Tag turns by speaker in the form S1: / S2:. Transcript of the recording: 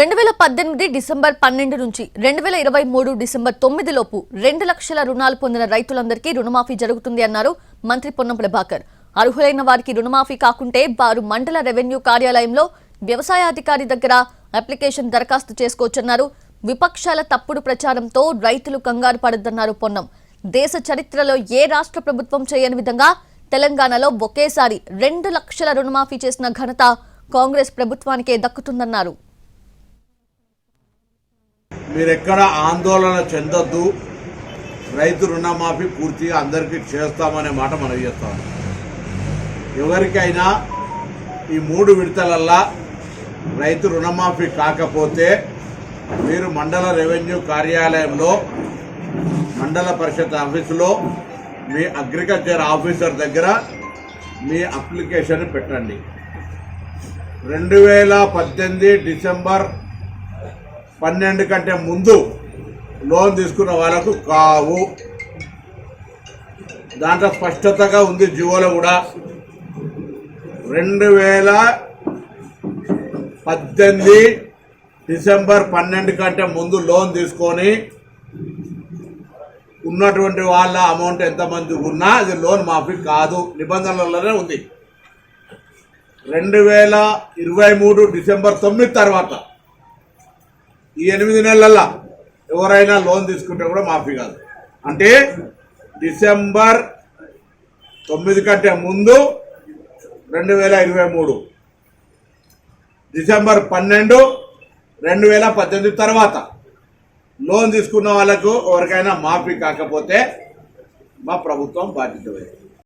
S1: రెండు వేల పద్దెనిమిది డిసెంబర్ పన్నెండు నుంచి రెండు వేల ఇరవై మూడు డిసెంబర్ తొమ్మిది లోపు రెండు లక్షల రుణాలు పొందిన రైతులందరికీ రుణమాఫీ జరుగుతుంది అన్నారు మంత్రి పొన్నం ప్రభాకర్. అర్హులైన వారికి రుణమాఫీ కాకుంటే వారు మండల రెవెన్యూ కార్యాలయంలో వ్యవసాయ అధికారి దగ్గర అప్లికేషన్ దరఖాస్తు చేసుకోవచ్చన్నారు. విపక్షాల తప్పుడు ప్రచారంతో రైతులు కంగారు పడద్దన్నారు పొన్నం. దేశ చరిత్రలో ఏ రాష్ట్ర ప్రభుత్వం చేయని విధంగా తెలంగాణలో ఒకేసారి రెండు లక్షల రుణమాఫీ చేసిన ఘనత కాంగ్రెస్ ప్రభుత్వానికే దక్కుతుందన్నారు.
S2: మీరెక్కడ ఆందోళన చెందొద్దు. రైతు రుణమాఫీ పూర్తిగా అందరికీ చేస్తామనే మాట మనం చేస్తాం. ఎవరికైనా ఈ మూడు విడతలల్లా రైతు రుణమాఫీ కాకపోతే మీరు మండల రెవెన్యూ కార్యాలయంలో మండల పరిషత్ ఆఫీసులో మీ అగ్రికల్చర్ ఆఫీసర్ దగ్గర మీ అప్లికేషన్ పెట్టండి. రెండు వేల పద్దెనిమిది డిసెంబర్ పన్నెండు కంటే ముందు లోన్ తీసుకున్న వాళ్ళకు కావు. దాంట్లో స్పష్టతగా ఉంది జియోలో కూడా. రెండు వేల పద్దెనిమిది డిసెంబర్ పన్నెండు కంటే ముందు లోన్ తీసుకొని ఉన్నటువంటి వాళ్ళ అమౌంట్ ఎంతమంది ఉన్నా అది లోన్ మాఫీ కాదు. నిబంధనలలోనే ఉంది. రెండు వేల ఇరవై మూడు డిసెంబర్ తొమ్మిది తర్వాత ఈ ఎనిమిది నెలల్లో ఎవరైనా లోన్ తీసుకుంటే కూడా మాఫీ కాదు. అంటే డిసెంబర్ తొమ్మిది కంటే ముందు రెండు వేల ఇరవై మూడు డిసెంబర్ పన్నెండు రెండు వేల పద్దెనిమిది తర్వాత లోన్ తీసుకున్న వాళ్ళకు ఎవరికైనా మాఫీ కాకపోతే మా ప్రభుత్వం బాధ్యత వహిస్తుంది.